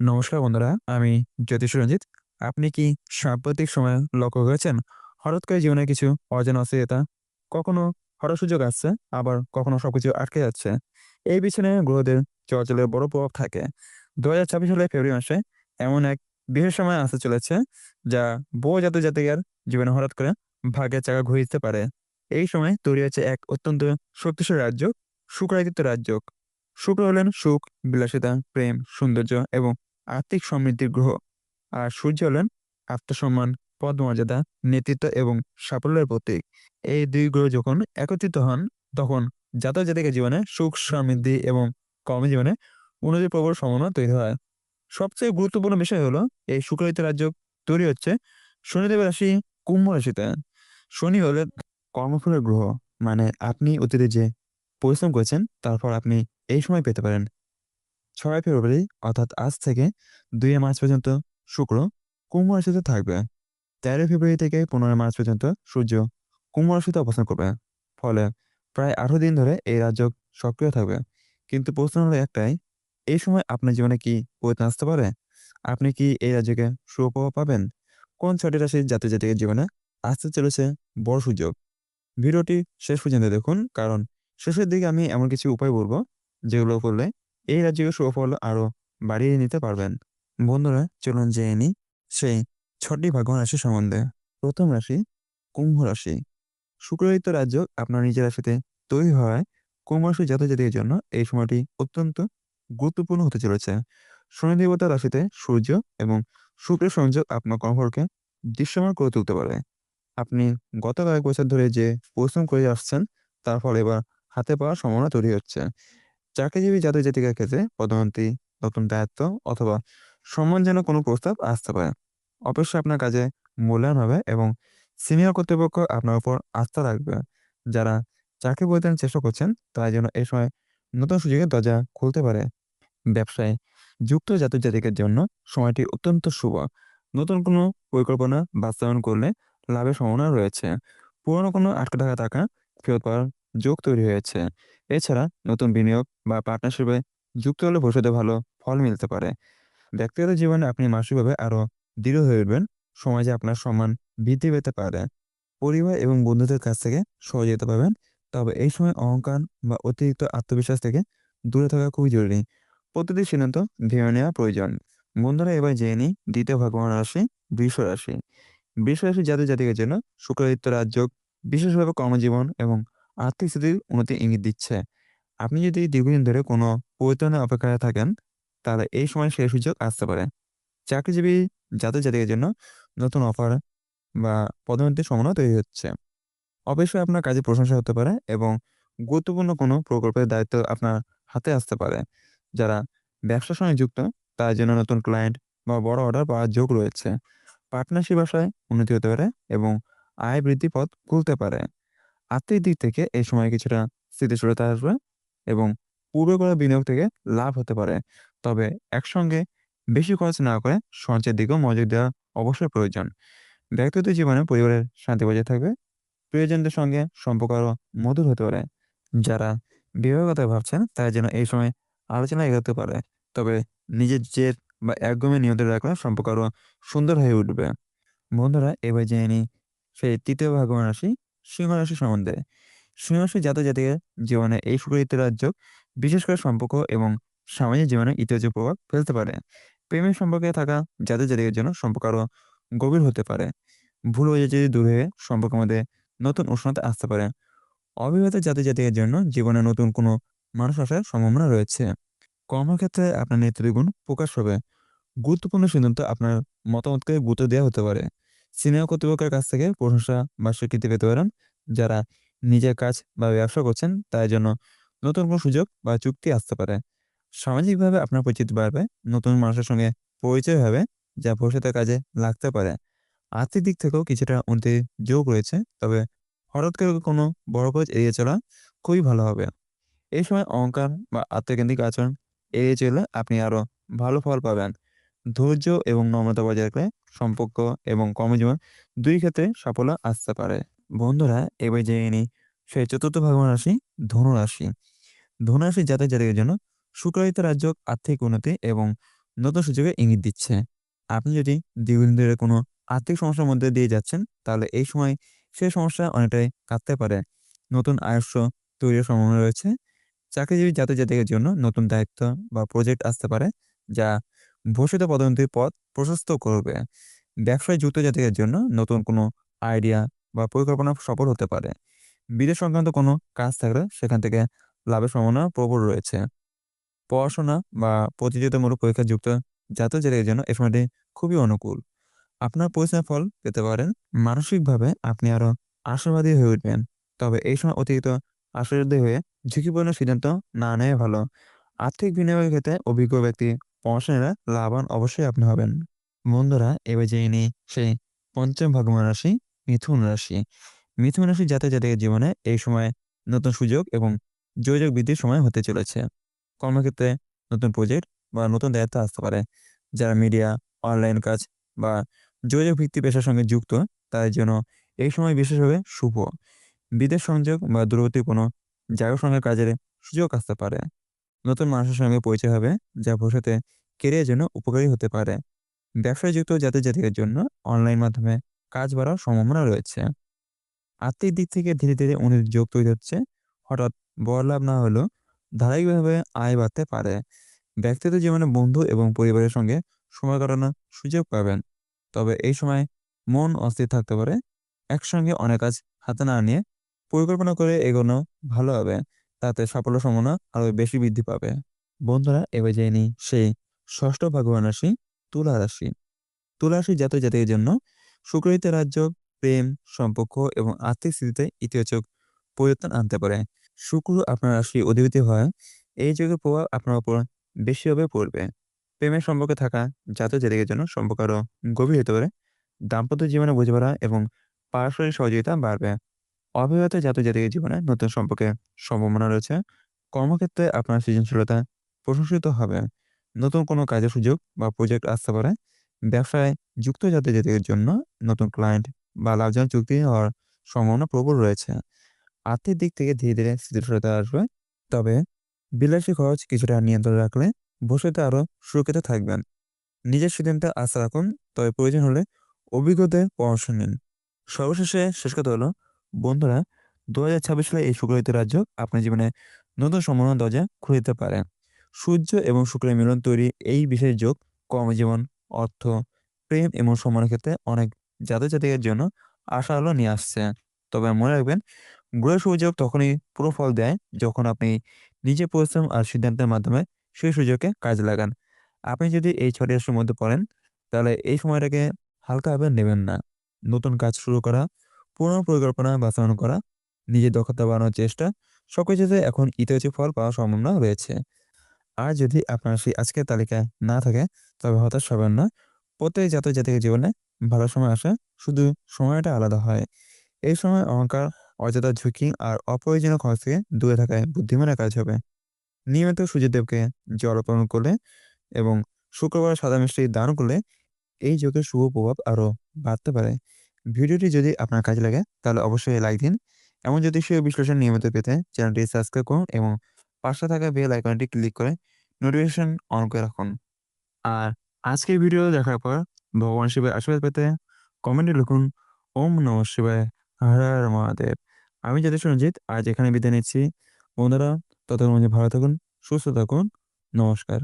নমস্কার বন্ধুরা, আমি জ্যোতিষ রঞ্জিত। আপনি কি সাম্প্রতিক সময়ে লক্ষ্য করেছেন, হঠাৎ করে জীবনে কিছু অজানা অস্থিরতা, কখনো হঠাৎ সুযোগ আসছে, আবার কখনো সবকিছু আটকে যাচ্ছে। এই পিছনে গ্রহদের চলাচলের বড় প্রভাব থাকে। ২০২৬ সালের ফেব্রুয়ারি মাসে এমন এক বিশেষ সময় আসতে চলেছে, যা বহু জাতক-জাতিকার জীবনে হঠাৎ করে ভাগের চাকা ঘুরিয়ে দিতে পারে। এই সময় তৈরি হয়েছে এক অত্যন্ত শক্তিশালী রাজ্য, শুক্রাদিত্য রাজ্য। শুক্র হলেন সুখ, বিলাসিতা, প্রেম, সৌন্দর্য এবং আর্থিক সমৃদ্ধির গ্রহ। আর সূর্য হলেন আত্মসম্মান, পদমর্যাদা, নেতৃত্ব এবং সাফল্যের প্রতীক। এই দুই গ্রহ যখন একত্রিত হন, তখন জাতক-জাতিকার জীবনে সুখ, সমৃদ্ধি এবং কর্মজীবনে উন্নতির প্রবল সম্ভাবনা তৈরি হয়। সবচেয়ে গুরুত্বপূর্ণ বিষয় হলো, এই শুক্রাদিত্য রাজ্য তৈরি হচ্ছে শনিদেবের রাশি কুম্ভ রাশিতে। শনি হলেন কর্মফলের গ্রহ। মানে আপনি অতীতে যে পরিশ্রম করেছেন, তারপর আপনি এই সময় পেতে পারেন। ৬ ফেব্রুয়ারি অর্থাৎ আজ থেকে ২ মার্চ পর্যন্ত শুক্র কুম্ভ রাশিতে থাকবে। ১৩ ফেব্রুয়ারি থেকে ১৫ মার্চ পর্যন্ত সূর্য কুম্ভ রাশিতে অবস্থান করবে। ফলে প্রায় ১৮ দিন ধরে এই রাজ্য সক্রিয় থাকবে। কিন্তু প্রশ্ন হলো একটাই, এই সময় আপনার জীবনে কি পরিবর্তন আসতে পারে? আপনি কি এই রাজ্যকে সুপ্রভাব পাবেন? কোন ৬টি রাশির জাতক-জাতিকার জীবনে আসতে চলেছে বড় সুযোগ? ভিডিওটি শেষ পর্যন্ত দেখুন, কারণ শেষের দিকে আমি এমন কিছু উপায় বলব যেগুলো করলে এই রাজ্যের সুফল আরও বাড়িয়ে নিতে পারবেন। বন্ধুরা চলুন জেনে নিই সেই ৬টি ভাগ্যবান রাশি সম্বন্ধে। প্রথম রাশি কুম্ভ রাশি। শুক্রাদিত্য রাজ্য আপনার নিজের রাশিতে তৈরি হওয়ায় কুম্ভ রাশি জাতক-জাতিকার জন্য এই সময়টি অত্যন্ত গুরুত্বপূর্ণ হতে চলেছে। শনি দেবতার রাশিতে সূর্য এবং শুক্রের সংযোগ আপনার কর্মফলকে দৃশ্যমান করে তুলতে পারে। আপনি গত কয়েক বছর ধরে যে পরিশ্রম করে আসছেন, তার ফলে এবার হাতে পাওয়ার সম্ভাবনা তৈরি হচ্ছে। চাকরিজীবী জাতীয় জাতিকার ক্ষেত্রে পদোন্নতি, নতুন দায়িত্ব অথবা সম্মানজনক কোনো প্রস্তাব আসতে পারে। অবশ্যই আপনার কাজে মূল্যায়ন হবে এবং সিনিয়র কর্তৃপক্ষ আপনার উপর আস্থা রাখবে। যারা চাকরি পরিবর্তনের চেষ্টা করছেন, তাদের জন্য এই সময় নতুন সুযোগের দরজা খুলতে পারে। ব্যবসায় যুক্ত জাতক-জাতিকার জন্য সময়টি অত্যন্ত শুভ। নতুন কোনো পরিকল্পনা বাস্তবায়ন করলে লাভের সম্ভাবনা রয়েছে। পুরনো কোনো আটকে থাকা টাকা ফেরত পাওয়ার যোগ তৈরি হয়েছে। এছাড়া নতুন বিনিয়োগ বা পার্টনারশিপে যুক্ত হলে ভবিষ্যতে ভালো ফল মিলতে পারে। ব্যক্তিগত জীবনে আপনি মানসিকভাবে আরও দৃঢ় হয়ে উঠবেন। সমাজে আপনার সম্মান বৃদ্ধি পেতে পারে। পরিবার এবং বন্ধুদের কাছ থেকে সহযোগিতা পাবেন। তবে এই সময় অহংকার বা অতিরিক্ত আত্মবিশ্বাস থেকে দূরে থাকা খুবই জরুরি। প্রতিটি সিদ্ধান্ত ভেবে নেওয়া প্রয়োজন। বন্ধুরা এবার জেনে নিই দ্বিতীয় ভাগ্যবান রাশি বৃষ রাশি। বৃষ রাশি জাতক-জাতিকার জন্য শুক্রাদিত্য রাজ্য বিশেষভাবে কর্মজীবন এবং আর্থিক স্থিতির উন্নতি ইঙ্গিত দিচ্ছে। আপনি যদি দীর্ঘদিন ধরে কোনো পরিবর্তনের অপেক্ষায় থাকেন, তাহলে এই সময় সেই সুযোগ আসতে পারে। চাকরিজীবী জাতক-জাতিকার জন্য নতুন অফার বা পদোন্নতির সম্ভাবনা তৈরি হচ্ছে। অবশ্যই আপনার কাজে প্রশংসা হতে পারে এবং গুরুত্বপূর্ণ কোনো প্রকল্পের দায়িত্ব আপনার হাতে আসতে পারে। যারা ব্যবসার সঙ্গে যুক্ত, তার জন্য নতুন ক্লায়েন্ট বা বড় অর্ডার পাওয়ার যোগ রয়েছে। পার্টনারশিপ ব্যবসায় উন্নতি হতে পারে এবং আয় বৃদ্ধি পথ খুলতে পারে। আর্থিক দিক থেকে এই সময় কিছুটা স্থিতিশীলতা আসবে এবং পূর্বে করা বিনিয়োগ থেকে লাভ হতে পারে। তবে একসঙ্গে বেশি খরচ না করে সঞ্চয়ের দিকেও মনোযোগ দেওয়া অবশ্যই প্রয়োজন। ব্যক্তিগত জীবনে পরিবারের শান্তি বজায় থাকবে। প্রিয়জনদের সঙ্গে সম্পর্ক আরও মধুর হতে পারে। যারা বিবাহের কথা ভাবছেন, তারা যেন এই সময় আলোচনা এগোতে পারে। তবে নিজের জেদ বা একগুঁয়েমি নিয়ন্ত্রণে রাখলে সম্পর্ক আরও সুন্দর হয়ে উঠবে। বন্ধুরা এবার জেনে নিই সেই তৃতীয় ভাগ্যবান রাশি সিংহ রাশি সম্বন্ধে। সিংহ রাশির জাতক-জাতিকার জীবনে এই শুক্রাদিত্য রাজ্য বিশেষ করে সম্পর্ক এবং সামাজিক জীবনে ইতিবাচক প্রভাব ফেলতে পারে। প্রেমের সম্পর্কে থাকা জাতক-জাতিকার জন্য সম্পর্ক আরও গভীর হতে পারে। ভুল হয়ে যদি দূর হয়ে সম্পর্কের মধ্যে নতুন উষ্ণতা আসতে পারে। অবিবাহিত জাতক-জাতিকার জন্য জীবনে নতুন কোনো মানুষ আসার সম্ভাবনা রয়েছে। কর্মক্ষেত্রে আপনার নেতৃত্ব গুণ প্রকাশ পাবে। গুরুত্বপূর্ণ সিদ্ধান্ত আপনার মতামতকে গুরুত্ব দেওয়া হতে পারে। সিনিয়র কর্তৃপক্ষের কাছ থেকে প্রশংসা বা স্বীকৃতি পেতে পারেন। যারা নিজের কাজ বা ব্যবসা করছেন, তাই জন্য নতুন কোনো সুযোগ বা চুক্তি আসতে পারে। সামাজিকভাবে আপনার পরিচিতি বাড়বে। নতুন মানুষের সঙ্গে পরিচয় হবে, যা ভবিষ্যতের কাজে লাগতে পারে। আর্থিক দিক থেকেও কিছুটা উন্নতির যোগ রয়েছে। তবে হঠাৎ করে কোনো বড় খরচ এড়িয়ে চলা খুবই ভালো হবে। এই সময় অহংকার বা আত্মকেন্দ্রিক আচরণ এড়িয়ে চললে আপনি আরও ভালো ফল পাবেন। ধৈর্য এবং নম্রতা বজায় রাখলে সম্পর্ক এবং কর্মজীবন দুই ক্ষেত্রে সাফল্য আসতে পারে। বন্ধুরা এবার জেনে নিই সেই চতুর্থ ভাগ্যবান রাশি ধনুরাশি ধনুরাশি ধনু রাশির জাতক-জাতিকার জন্য শুক্রাদিত্য রাজ্য আর্থিক উন্নতি এবং নতুন সুযোগে ইঙ্গিত দিচ্ছে। আপনি যদি দীর্ঘদিন ধরে কোনো আর্থিক সমস্যার মধ্যে দিয়ে যাচ্ছেন, তাহলে এই সময় সেই সমস্যা অনেকটাই কাটতে পারে। নতুন আয়স্য তৈরির সম্ভাবনা রয়েছে। চাকরিজীবী জাতি-জাতিকের জন্য নতুন দায়িত্ব বা প্রজেক্ট আসতে পারে, যা ভবিষ্যতে পদোন্নতির পথ প্রশস্ত করবে। ব্যবসায় যুক্ত জাতিদের জন্য নতুন কোনো আইডিয়া বা পরিকল্পনা সফল হতে পারে। বিদেশ সংক্রান্ত কোনো কাজ থাকলে সেখান থেকে লাভের সম্ভাবনা প্রবল রয়েছে। পড়াশোনা বা প্রতিযোগিতামূলক পরীক্ষায় যুক্ত জাতীয়-জাতিকের জন্য এই সময়টি খুবই অনুকূল। আপনার পরিশ্রমের ফল পেতে পারেন। মানসিকভাবে আপনি আরও আশাবাদী হয়ে উঠবেন। তবে এই সময় অতিরিক্ত আশাবাদী হয়ে ঝুঁকিপূর্ণ সিদ্ধান্ত না নেওয়াই ভালো। আর্থিক বিনিয়োগের ক্ষেত্রে অভিজ্ঞ ব্যক্তি নিলে লাভবান অবশ্যই আপনি হবেন। বন্ধুরা এবার জেনে নিই সেই পঞ্চম ভাগ্যবান রাশি মিথুন রাশি। মিথুন রাশি জাতক-জাতিকের জীবনে এই সময় নতুন সুযোগ এবং যোগাযোগ বৃদ্ধির সময় হতে চলেছে। কর্মক্ষেত্রে নতুন প্রজেক্ট বা নতুন দায়িত্ব আসতে পারে। যারা মিডিয়া, অনলাইন কাজ বা যোগাযোগ ভিত্তি পেশার সঙ্গে যুক্ত তাদের জন্য এই সময় বিশেষভাবে শুভ। বিদেশ সংযোগ বা দূরবর্তী কোনো জায়গার সঙ্গে কাজের সুযোগ আসতে পারে। নতুন মানুষের সঙ্গে পরিচয় হবে যা ভবিষ্যতে কেরিয়ার জন্য উপকারী হতে পারে। ব্যবসায় যুক্ত জাতি-জাতিকের জন্য অনলাইন মাধ্যমে কাজ বাড়ার সম্ভাবনা রয়েছে। আর্থিক দিক থেকে ধীরে, ধীরে উন্নতির যোগ তৈরি হচ্ছে। হঠাৎ বড় লাভ না হলেও ধারাবাহিকভাবে আয় বাড়তে পারে। ব্যক্তিগত জীবনে বন্ধু এবং পরিবারের সঙ্গে সময় কাটানোর সুযোগ পাবেন। তবে এই সময় মন অস্থির থাকতে পারে। একসঙ্গে অনেক কাজ হাতে না নিয়ে পরিকল্পনা করে এগোনো ভালো হবে। তাতে সাফল্য সম্ভাবনা আরও বেশি বৃদ্ধি পাবে। বন্ধুরা এবার জেনে সেই ষষ্ঠ ভাগ্যবান রাশি তুলা রাশি। তুলা রাশি জাতক-জাতিকের জন্য শুক্রহিত রাজ্য প্রেম, সম্পর্ক এবং আর্থিক স্থিতিতে ইতিবাচক পরিবর্তন আনতে পারে। শুক্র আপনার রাশি অধিপতি হওয়ায় এই যুগের প্রভাব আপনার উপর বেশিভাবে পড়বে। প্রেমের সম্পর্কে থাকা জাতক-জাতিকের জন্য সম্পর্ক আরও গভীর হতে পারে। দাম্পত্য জীবনে বোঝাপড়া এবং পারস্পরিক সহযোগিতা বাড়বে। অবিবাহিত জাতক-জাতিকের জীবনে নতুন সম্পর্কে সম্ভাবনা রয়েছে। কর্মক্ষেত্রে আপনার সৃজনশীলতা প্রশংসিত হবে। নতুন কোনো কাজের সুযোগ বা প্রজেক্ট আসতে পারে। ব্যবসায় যুক্ত জাতক-জাতিকের জন্য নতুন ক্লায়েন্ট বা লাভজনক চুক্তি হওয়ার সম্ভাবনা প্রবল রয়েছে। আর্থিক দিক থেকে ধীরে, ধীরে স্থিতিশীলতা আসবে। তবে বিলাসী খরচ কিছুটা নিয়ন্ত্রণে রাখলে ভবিষ্যতে আরও সুরক্ষিত থাকবেন। নিজের সিদ্ধান্তে আস্থা রাখুন, তবে প্রয়োজন হলে অভিজ্ঞদের পরামর্শ নিন। সর্বশেষে শেষ কথা হলো, বন্ধুরা ২০২৬ সালে এই শুক্রহিত রাজ্য আপনার জীবনে নতুন সম্ভাবনার দরজা খুলে দিতে পারে। সূর্য এবং শুক্রের মিলন তৈরি এই বিশেষ যোগ কর্মজীবন, অর্থ, প্রেম এবং সম্মানের ক্ষেত্রে অনেক জাতক-জাতিকের জন্য আশার আলো নিয়ে আসছে। তবে মনে রাখবেন, গ্রহের সুযোগ তখনই পুরো ফল দেয় যখন আপনি নিজের পরিশ্রম আর সিদ্ধান্তের মাধ্যমে সেই সুযোগকে কাজে লাগান। আপনি যদি এই ৬টি রাশির মধ্যে পড়েন, তাহলে এই সময়টাকে হালকাভাবে নেবেন না। নতুন কাজ শুরু করা, পুরনো পরিকল্পনা বাস্তবায়ন করা, নিজের দক্ষতা বাড়ানোর চেষ্টা সবকিছুতে এখন ইতিবাচক ফল পাওয়ার সম্ভাবনা রয়েছে। আর যদি আপনার সেই আজকের তালিকায় না থাকে, তবে হতাশ হবেন না। প্রত্যেক জাতক-জাতিকের জীবনে ভালো সময় আসে, শুধু সময়টা আলাদা হয়। এই সময় অহংকার, অযথা ঝুঁকি আর অপ্রয়োজনীয় খরচ থেকে দূরে থাকায় বুদ্ধিমানের কাজ হবে। নিয়মিত সূর্যদেবকে জল অর্পণ করলে এবং শুক্রবার সাদা মিষ্টি দান করলে এই যোগের শুভ প্রভাব আরও বাড়তে পারে। ভিডিওটি যদি আপনার কাজে লাগে তাহলে অবশ্যই লাইক দিন। এমন জ্যোতিষীয় বিশ্লেষণ নিয়মিত পেতে চ্যানেলটি সাবস্ক্রাইব করুন এবং পাশে থাকা বেল আইকনটি ক্লিক করে নোটিফিকেশন অন করে রাখুন। আর আজকের ভিডিও দেখার পর ভগবান শিবের আশীর্বাদ পেতে কমেন্টে লিখুন ওম নমঃ শিবায় হর হর মহাদেব। আমি জ্যোতিষ রঞ্জিত আজ এখানে বিদায় নিচ্ছি। বন্ধুরা ততক্ষণ ভালো থাকুন, সুস্থ থাকুন। নমস্কার।